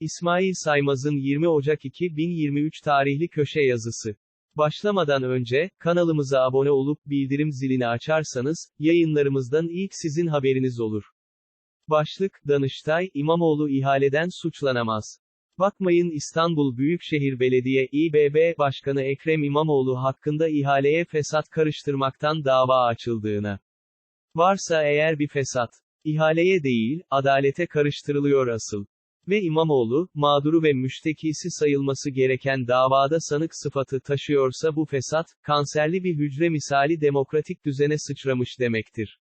İsmail Saymaz'ın 20 Ocak 2023 tarihli köşe yazısı. Başlamadan önce, kanalımıza abone olup bildirim zilini açarsanız, yayınlarımızdan ilk sizin haberiniz olur. Başlık, Danıştay, İmamoğlu ihaleden suçlanamaz. Bakmayın İstanbul Büyükşehir Belediye İBB Başkanı Ekrem İmamoğlu hakkında ihaleye fesat karıştırmaktan dava açıldığına. Varsa eğer bir fesat, ihaleye değil, adalete karıştırılıyor asıl. Ve İmamoğlu, mağduru ve müştekisi sayılması gereken davada sanık sıfatı taşıyorsa bu fesat, kanserli bir hücre misali demokratik düzene sıçramış demektir.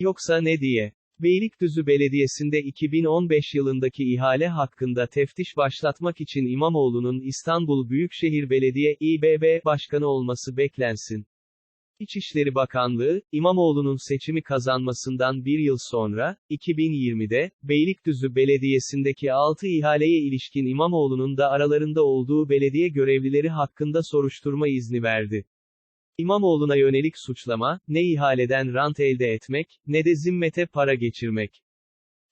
Yoksa ne diye? Beylikdüzü Belediyesi'nde 2015 yılındaki ihale hakkında teftiş başlatmak için İmamoğlu'nun İstanbul Büyükşehir Belediye İBB Başkanı olması beklensin. İçişleri Bakanlığı, İmamoğlu'nun seçimi kazanmasından bir yıl sonra, 2020'de, Beylikdüzü Belediyesi'ndeki 6 ihaleye ilişkin İmamoğlu'nun da aralarında olduğu belediye görevlileri hakkında soruşturma izni verdi. İmamoğlu'na yönelik suçlama, ne ihaleden rant elde etmek, ne de zimmete para geçirmek.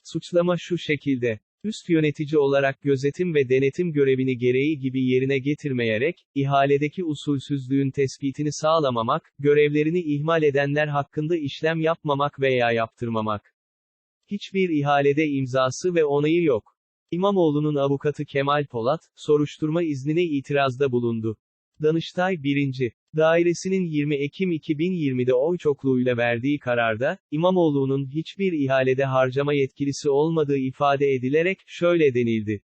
Suçlama şu şekilde. Üst yönetici olarak gözetim ve denetim görevini gereği gibi yerine getirmeyerek, ihaledeki usulsüzlüğün tespitini sağlamamak, görevlerini ihmal edenler hakkında işlem yapmamak veya yaptırmamak. Hiçbir ihalede imzası ve onayı yok. İmamoğlu'nun avukatı Kemal Polat, soruşturma iznine itirazda bulundu. Danıştay 1. Dairesinin 20 Ekim 2020'de oy çokluğuyla verdiği kararda, İmamoğlu'nun hiçbir ihalede harcama yetkilisi olmadığı ifade edilerek, şöyle denildi.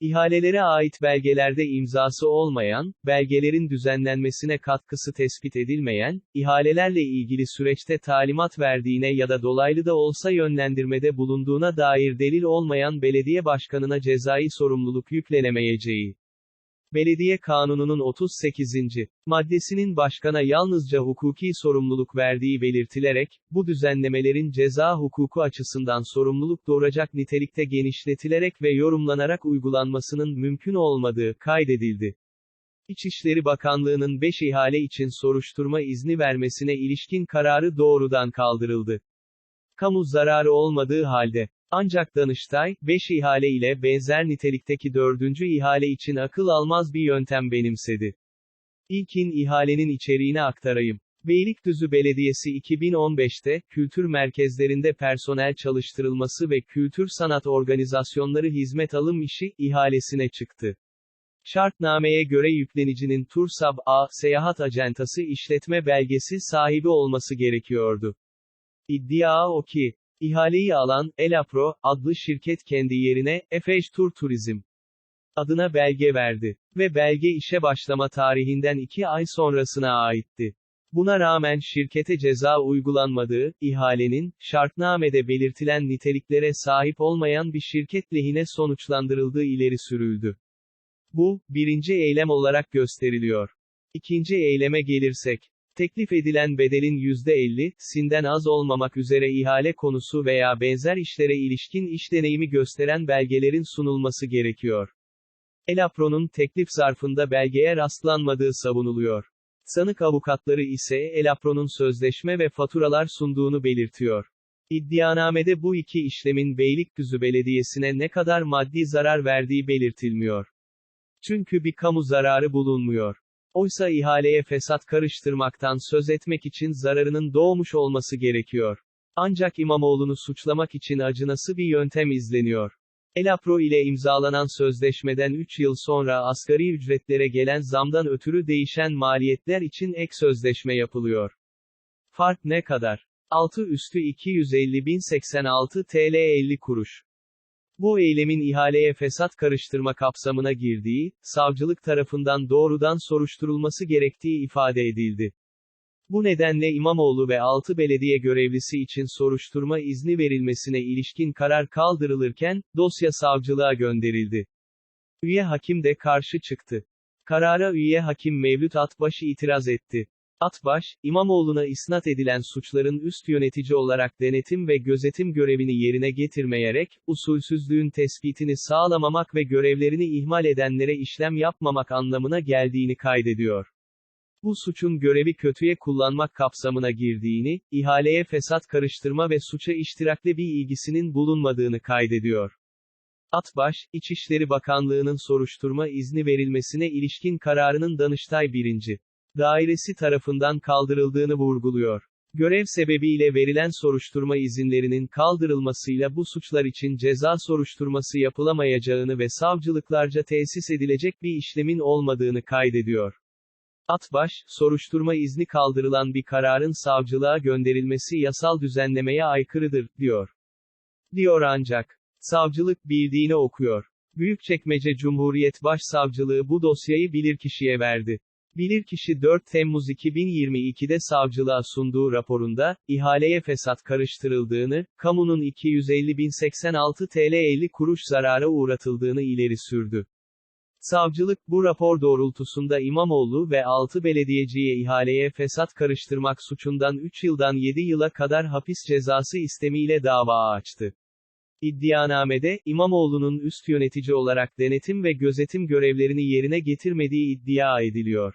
İhalelere ait belgelerde imzası olmayan, belgelerin düzenlenmesine katkısı tespit edilmeyen, ihalelerle ilgili süreçte talimat verdiğine ya da dolaylı da olsa yönlendirmede bulunduğuna dair delil olmayan belediye başkanına cezai sorumluluk yüklenemeyeceği. Belediye Kanunu'nun 38. maddesinin başkana yalnızca hukuki sorumluluk verdiği belirtilerek, bu düzenlemelerin ceza hukuku açısından sorumluluk doğuracak nitelikte genişletilerek ve yorumlanarak uygulanmasının mümkün olmadığı kaydedildi. İçişleri Bakanlığı'nın 5 ihale için soruşturma izni vermesine ilişkin kararı doğrudan kaldırıldı. Kamu zararı olmadığı halde, ancak Danıştay, 5 ihale ile benzer nitelikteki 4. ihale için akıl almaz bir yöntem benimsedi. İlkin ihalenin içeriğini aktarayım. Beylikdüzü Belediyesi 2015'te, kültür merkezlerinde personel çalıştırılması ve kültür sanat organizasyonları hizmet alım işi, ihalesine çıktı. Şartnameye göre yüklenicinin Tursab A, seyahat acentası işletme belgesi sahibi olması gerekiyordu. İddia o ki, İhaleyi alan, Elapro, adlı şirket kendi yerine, Efej Tur Turizm adına belge verdi. Ve belge işe başlama tarihinden iki ay sonrasına aitti. Buna rağmen şirkete ceza uygulanmadığı, ihalenin, şartnamede belirtilen niteliklere sahip olmayan bir şirket lehine sonuçlandırıldığı ileri sürüldü. Bu, birinci eylem olarak gösteriliyor. İkinci eyleme gelirsek, Teklif edilen bedelin %50'sinden az olmamak üzere ihale konusu veya benzer işlere ilişkin iş deneyimi gösteren belgelerin sunulması gerekiyor. Elapro'nun teklif zarfında belgeye rastlanmadığı savunuluyor. Sanık avukatları ise Elapro'nun sözleşme ve faturalar sunduğunu belirtiyor. İddianamede bu iki işlemin Beylikdüzü Belediyesi'ne ne kadar maddi zarar verdiği belirtilmiyor. Çünkü bir kamu zararı bulunmuyor. Oysa ihaleye fesat karıştırmaktan söz etmek için zararının doğmuş olması gerekiyor. Ancak İmamoğlu'nu suçlamak için acınası bir yöntem izleniyor. Elapro ile imzalanan sözleşmeden 3 yıl sonra asgari ücretlere gelen zamdan ötürü değişen maliyetler için ek sözleşme yapılıyor. Fark ne kadar? 6 üstü 250.086 TL 50 kuruş. Bu eylemin ihaleye fesat karıştırma kapsamına girdiği, savcılık tarafından doğrudan soruşturulması gerektiği ifade edildi. Bu nedenle İmamoğlu ve 6 belediye görevlisi için soruşturma izni verilmesine ilişkin karar kaldırılırken, dosya savcılığa gönderildi. Üye hakim de karşı çıktı. Karara üye hakim Mevlüt Atbaşı itiraz etti. Atbaş, İmamoğlu'na isnat edilen suçların üst yönetici olarak denetim ve gözetim görevini yerine getirmeyerek, usulsüzlüğün tespitini sağlamamak ve görevlerini ihmal edenlere işlem yapmamak anlamına geldiğini kaydediyor. Bu suçun görevi kötüye kullanmak kapsamına girdiğini, ihaleye fesat karıştırma ve suça iştirakle bir ilgisinin bulunmadığını kaydediyor. Atbaş, İçişleri Bakanlığı'nın soruşturma izni verilmesine ilişkin kararının Danıştay 1. Dairesi tarafından kaldırıldığını vurguluyor. Görev sebebiyle verilen soruşturma izinlerinin kaldırılmasıyla bu suçlar için ceza soruşturması yapılamayacağını ve savcılıklarca tesis edilecek bir işlemin olmadığını kaydediyor. Atbaş, soruşturma izni kaldırılan bir kararın savcılığa gönderilmesi yasal düzenlemeye aykırıdır, diyor. Diyor ancak. Savcılık bildiğini okuyor. Büyükçekmece Cumhuriyet Başsavcılığı bu dosyayı bilirkişiye verdi. Bilirkişi 4 Temmuz 2022'de savcılığa sunduğu raporunda, ihaleye fesat karıştırıldığını, kamunun 250.086 TL 50 kuruş zarara uğratıldığını ileri sürdü. Savcılık, bu rapor doğrultusunda İmamoğlu ve 6 belediyeciye ihaleye fesat karıştırmak suçundan 3 yıldan 7 yıla kadar hapis cezası istemiyle dava açtı. İddianamede, İmamoğlu'nun üst yönetici olarak denetim ve gözetim görevlerini yerine getirmediği iddia ediliyor.